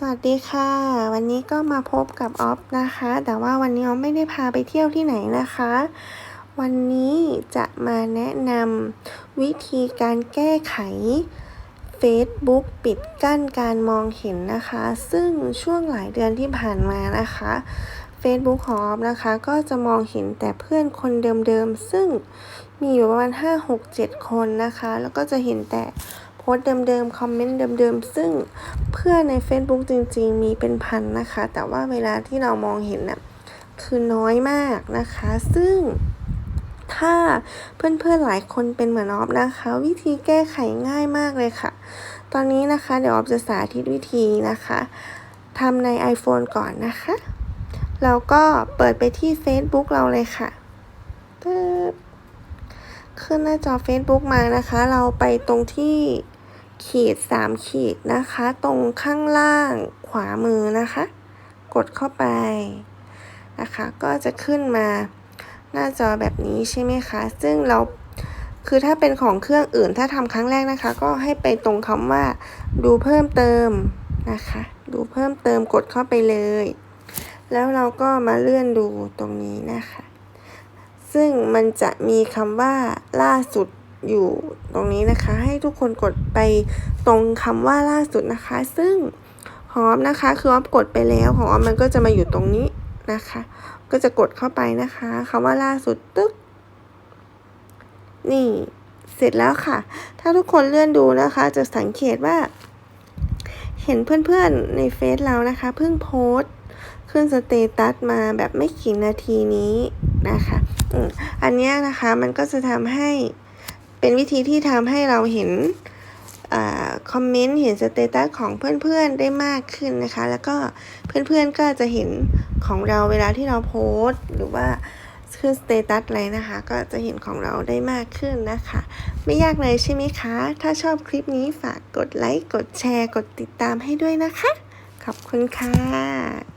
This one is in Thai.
สวัสดีค่ะ วันนี้ก็มาพบกับออฟนะคะ แต่ว่าวันนี้ออฟไม่ได้พาไปเที่ยวที่ไหนนะคะ วันนี้จะมาแนะนำวิธีการแก้ไข Facebook ปิดกั้นการมองเห็นนะคะ ซึ่งช่วงหลายเดือนที่ผ่านมานะคะ Facebook ของออฟนะคะ ก็จะมองเห็นแต่เพื่อนคนเดิมๆ ซึ่งมีอยู่ประมาณ 5 6 7 คนนะคะ แล้วก็จะเห็นแต่ พสต์เดิมๆ คอมเมนต์เดิมๆ ซึ่งเพื่อนใน Facebook จริงๆ มีเป็นพันนะคะ แต่ว่าเวลาที่เรามองเห็นน่ะคือน้อยมากนะคะ ซึ่งถ้าเพื่อนๆ หลายคนเป็นเหมือนออฟนะคะ วิธีแก้ไขง่ายมากเลยค่ะ ตอนนี้นะคะเดี๋ยวออฟจะสาธิตวิธีนะคะทำใน iPhone ก่อนนะคะเราก็เปิดไปที่ Facebook เราเลยค่ะปึ๊บขึ้นหน้าจอ Facebook มานะคะ เราไปตรงที่ ขีด3ขีดนะคะ ตรงข้างล่างขวามือนะคะ กดเข้าไปนะคะ ก็จะขึ้นมาหน้าจอแบบนี้ใช่ไหมคะ ซึ่งเราคือถ้าเป็นของเครื่องอื่นถ้าทำครั้งแรกนะคะ ก็ให้ไปตรงคำว่า ดูเพิ่มเติมนะคะ ดูเพิ่มเติมกดเข้าไปเลย แล้วเราก็มาเลื่อนดูตรงนี้นะคะ ซึ่งมันจะมีคำว่าล่าสุด อยู่ตรงนี้นะคะ ให้ทุกคนกดไปตรงคำว่าล่าสุดนะคะ ซึ่งของออฟนะคะคือออฟกดไปแล้วของออฟมันก็จะมาอยู่ตรงนี้นะคะ ก็จะกดเข้าไปนะคะคำว่าล่าสุดตึ๊กนี่เสร็จแล้วค่ะ ถ้าทุกคนเลื่อนดูนะคะ จะสังเกตว่า เห็นเพื่อนๆในเฟซเรานะคะ เพิ่งโพสต์ขึ้นสเตตัสมาแบบไม่กี่นาทีนี้นะคะ อันนี้นะคะมันก็จะทำให้ เป็นวิธีที่ทำให้เราเห็นอคอมเมนต์เห็นสเตตัสของเพื่อนๆได้มากขึ้นนะคะ แล้วก็เพื่อนๆก็จะเห็นของเราเวลาที่เราโพสต์ หรือว่าขึ้นสเตตัสอะไรนะคะ ก็จะเห็นของเราได้มากขึ้นนะคะ ไม่ยากเลยใช่ไหมคะ ถ้าชอบคลิปนี้ฝากกดไลค์ กดแชร์ กดติดตามให้ด้วยนะคะ ขอบคุณค่ะ